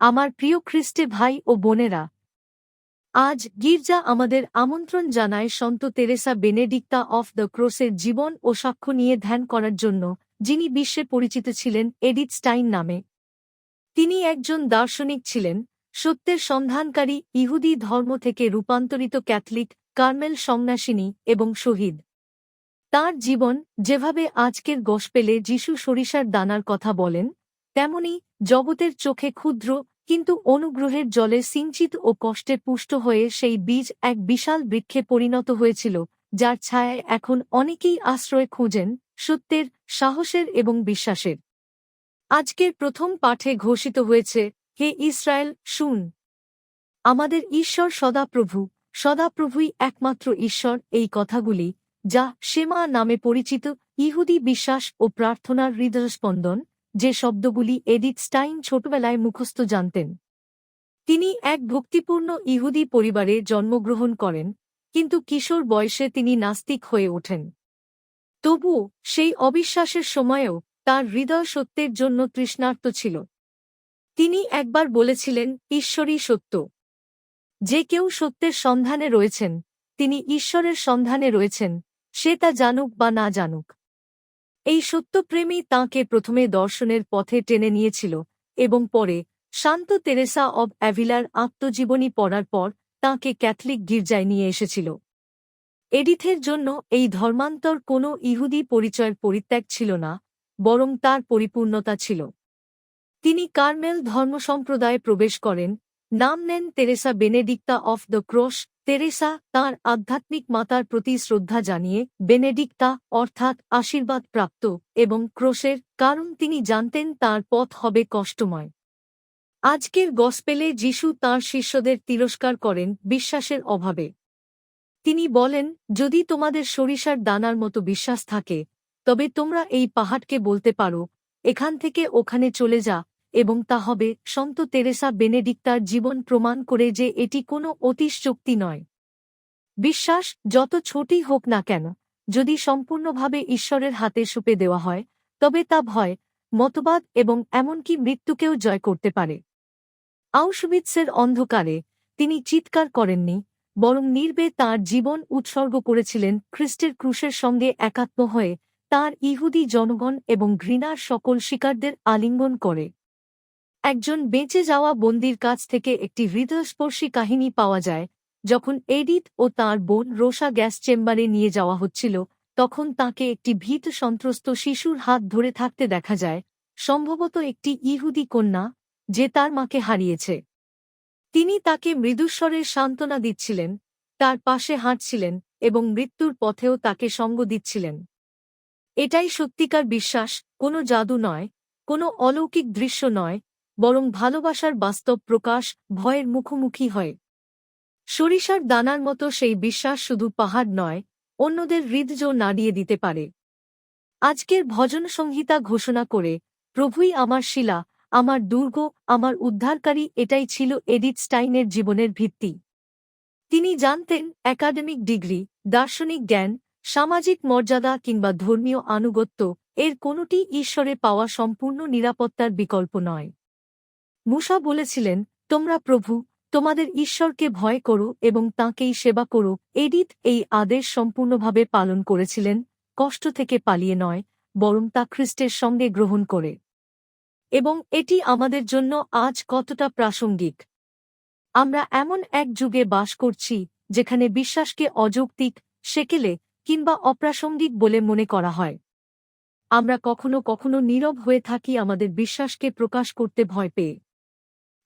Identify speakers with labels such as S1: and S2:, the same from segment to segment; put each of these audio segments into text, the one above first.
S1: আমার প্রিয় খ্রিস্টে ভাই ও বোনেরা, আজ গির্জা আমাদের আমন্ত্রণ জানায় সন্ত তেরেসা বেনেডিক্তা অফ দ্য ক্রোসের জীবন ও সাক্ষ্য নিয়ে ধ্যান করার জন্য, যিনি বিশ্বে পরিচিত ছিলেন এডিথ স্টাইন নামে। তিনি একজন দার্শনিক ছিলেন, সত্যের সন্ধানকারী ইহুদি ধর্ম থেকে রূপান্তরিত ক্যাথলিক, কার্মেল সন্ন্যাসিনী এবং শহীদ। তার জীবন যেভাবে আজকের গসপেলে যিশু সরিষার দানার কথা বলেন, তেমনি জগতের চোখে ক্ষুদ্র কিন্তু অনুগ্রহের জলে সিঞ্চিত ও কষ্টে পুষ্ট হয়ে সেই বীজ এক বিশাল বৃক্ষে পরিণত হয়েছিল, যার ছায়ায় এখন অনেকেই আশ্রয় খুঁজেন সত্যের, সাহসের এবং বিশ্বাসের। আজকের প্রথম পাঠে ঘোষিত হয়েছে, হে ইসরায়েল, শুন। আমাদের ঈশ্বর সদাপ্রভু, সদাপ্রভুই একমাত্র ঈশ্বর এই কথাগুলি, যা শেমা নামে পরিচিত ইহুদি বিশ্বাস ও প্রার্থনার হৃদয়স্পন্দন। যে শব্দগুলি এডিথ স্টাইন ছোটবেলায় মুখস্থ জানতেন। তিনি এক ভক্তিপূর্ণ ইহুদি পরিবারে জন্মগ্রহণ করেন, কিন্তু কিশোর বয়সে তিনি নাস্তিক হয়ে ওঠেন। তবুও সেই অবিশ্বাসের সময়েও তার হৃদয় সত্যের জন্য তৃষ্ণার্ত ছিল। তিনি একবার বলেছিলেন, ঈশ্বরই সত্য। যে কেউ সত্যের সন্ধানে রয়েছেন, তিনি ঈশ্বরের সন্ধানে রয়েছেন, সে তা জানুক বা না জানুক। এই সত্যপ্রেমী তাঁকে প্রথমে দর্শনের পথে টেনে নিয়েছিল এবং পরে শান্ত তেরেসা অব অ্যাভিলার আত্মজীবনী পড়ার পর তাঁকে ক্যাথলিক গির্জায় নিয়ে এসেছিল। এডিথের জন্য এই ধর্মান্তর কোনো ইহুদি পরিচয়ের পরিত্যাগ ছিল না, বরং তার পরিপূর্ণতা ছিল। তিনি কার্মেল ধর্মসম্প্রদায়ে প্রবেশ করেন নাম নেন Teresa Benedicta of the cross Teresa তার আধ্যাত্মিক মাতার প্রতি শ্রদ্ধা জানিয়ে বেনেডিক্তা অর্থাৎ আশীর্বাদ প্রাপ্ত এবং ক্রোশের, কারণ তিনি জানতেন তার পথ হবে কষ্টময়। আজকের গসপেলে যিশু তাঁর শিষ্যদের তিরস্কার করেন বিশ্বাসের অভাবে। তিনি বলেন, যদি তোমাদের সরিষার দানার মতো বিশ্বাস থাকে, তবে তোমরা এই পাহাড়কে বলতে পারো, এখান থেকে ওখানে চলে যা এবং তা হবে সন্ত তেরেসা বেনেডিক্তার জীবন প্রমাণ করে যে এটি কোনো অতিশযোক্তি নয়। বিশ্বাস, যত ছোটই হোক না কেন, যদি সম্পূর্ণভাবে ঈশ্বরের হাতে সুপে দেওয়া হয়, তবে তা ভয়, মতবাদ এবং এমনকি মৃত্যুকেও জয় করতে পারে। আউশবিৎসের অন্ধকারে তিনি চিৎকার করেননি, বরং নির্বে তার জীবন উৎসর্গ করেছিলেন খ্রিস্টের ক্রুশের সঙ্গে একাত্ম হয়ে তার ইহুদি জনগণ এবং ঘৃণার সকল শিকারদের আলিঙ্গন করে। একজন বেঁচে যাওয়া বন্দির কাছ থেকে একটি হৃদয়স্পর্শী কাহিনী পাওয়া যায়। যখন এডিথ ও তার বোন রোসা গ্যাস চেম্বারে নিয়ে যাওয়া হচ্ছিল, তখন তাকে একটি ভীত সন্ত্রস্ত শিশুর হাত ধরে থাকতে দেখা যায়। সম্ভবত একটি ইহুদি কন্যা, যে তার মাকে হারিয়েছে। তিনি তাকে মৃদুস্বরের সান্ত্বনা দিচ্ছিলেন, তার পাশে হাঁটছিলেন এবং মৃত্যুর পথেও তাকে সঙ্গ দিচ্ছিলেন। এটাই সত্যিকার বিশ্বাস, কোনো জাদু নয়, কোনো অলৌকিক দৃশ্য নয় বরং ভালোবাসার বাস্তব প্রকাশ ভয়ের মুখোমুখি হয়। সরিষার দানার মতো সেই বিশ্বাস শুধু পাহাড় নয়, অন্যদের হৃদয নাড়িয়ে দিতে পারে। আজকের ভজন সংহিতা ঘোষণা করে, প্রভুই আমার শিলা, আমার দুর্গ, আমার উদ্ধারকারী, এটাই ছিল এডিট স্টাইনের জীবনের ভিত্তি। তিনি জানতেন, একাডেমিক ডিগ্রি, দার্শনিক জ্ঞান, সামাজিক মর্যাদা কিংবা ধর্মীয় আনুগত্য, এর কোনোটি ঈশ্বরে পাওয়া সম্পূর্ণ নিরাপত্তার বিকল্প নয়। মুসা বলেছিলেন, তোমরা প্রভু, তোমাদের ঈশ্বরকে ভয় করো এবং তাঁকেই সেবা করো। এডিথ এই আদেশ সম্পূর্ণভাবে পালন করেছিলেন, কষ্ট থেকে পালিয়ে নয়, বরং তা খ্রিস্টের সঙ্গে গ্রহণ করে। এবং এটি আমাদের জন্য আজ কতটা প্রাসঙ্গিক। আমরা এমন এক যুগে বাস করছি, যেখানে বিশ্বাসকে অযৌক্তিক, সেকেলে, কিংবা অপ্রাসঙ্গিক বলে মনে করা হয়। আমরা কখনো কখনো নীরব হয়ে থাকি আমাদের বিশ্বাসকে প্রকাশ করতে ভয় পেয়ে।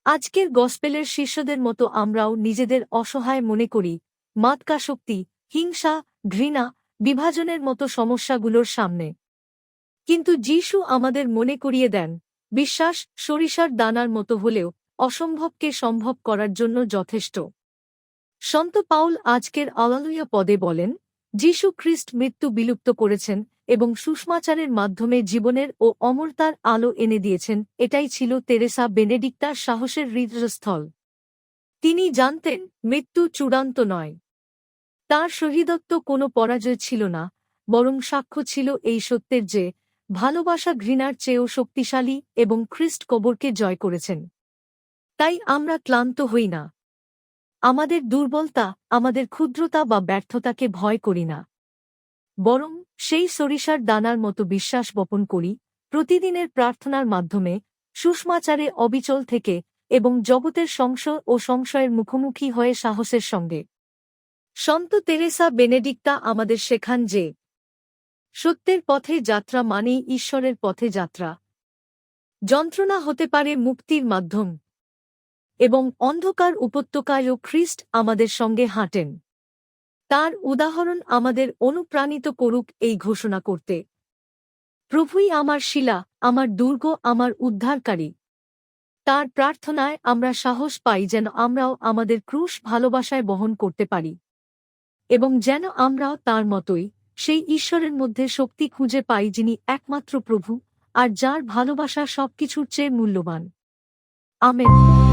S1: আজকের গসপেলের শিষ্যদের মতো আমরাও নিজেদের অসহায় মনে করি মাতকাশক্তি হিংসা, ঘৃণা, বিভাজনের মতো সমস্যাগুলোর সামনে। কিন্তু যিশু আমাদের মনে করিয়ে দেন, বিশ্বাস সরিষার দানার মতো হলেও অসম্ভবকে সম্ভব করার জন্য যথেষ্ট। সন্ত পাউল আজকের আলালুয়া পদে বলেন, যীশু খ্রিস্ট মৃত্যু বিলুপ্ত করেছেন এবং সুষমাচারের মাধ্যমে জীবনের ও অমরতার আলো এনে দিয়েছেন, এটাই ছিল তেরেসা বেনেডিক্তার সাহসের হৃদয়স্থল। তিনি জানতেন, মৃত্যু চূড়ান্ত নয়। তার শহীদত্ব কোনো পরাজয় ছিল না, বরং সাক্ষ্য ছিল এই সত্যের যে, ভালোবাসা ঘৃণার চেয়েও শক্তিশালী এবং খ্রিস্ট কবরকে জয় করেছেন। তাই আমরা ক্লান্ত হই না। আমাদের দুর্বলতা, আমাদের ক্ষুদ্রতা বা ব্যর্থতাকে ভয় করি না। বরং সেই সরিষার দানার মতো বিশ্বাস বপন করি, প্রতিদিনের প্রার্থনার মাধ্যমে, সুষমাচারে অবিচল থেকে এবং জগতের সংশয় ও সংশয়ের মুখোমুখি হয়ে সাহসের সঙ্গে। সন্ত তেরেসা বেনেডিক্তা আমাদের শেখান যে, সত্যের পথে যাত্রা মানেই ঈশ্বরের পথে যাত্রা। যন্ত্রণা হতে পারে মুক্তির মাধ্যম এবং অন্ধকার উপত্যকায়ও খ্রিস্ট আমাদের সঙ্গে হাঁটেন। তার উদাহরণ আমাদের অনুপ্রাণিত করুক এই ঘোষণা করতে। প্রভুই আমার শিলা, আমার দুর্গ, আমার উদ্ধারকারী। তার প্রার্থনায় আমরা সাহস পাই যেন আমরাও আমাদের ক্রুশ ভালোবাসায় বহন করতে পারি। এবং যেন আমরাও তার মতোই, সেই ঈশ্বরের মধ্যে শক্তি খুঁজে পাই যিনি একমাত্র প্রভু, আর যার ভালোবাসা সবকিছুর চেয়ে মূল্যবান। আমেন।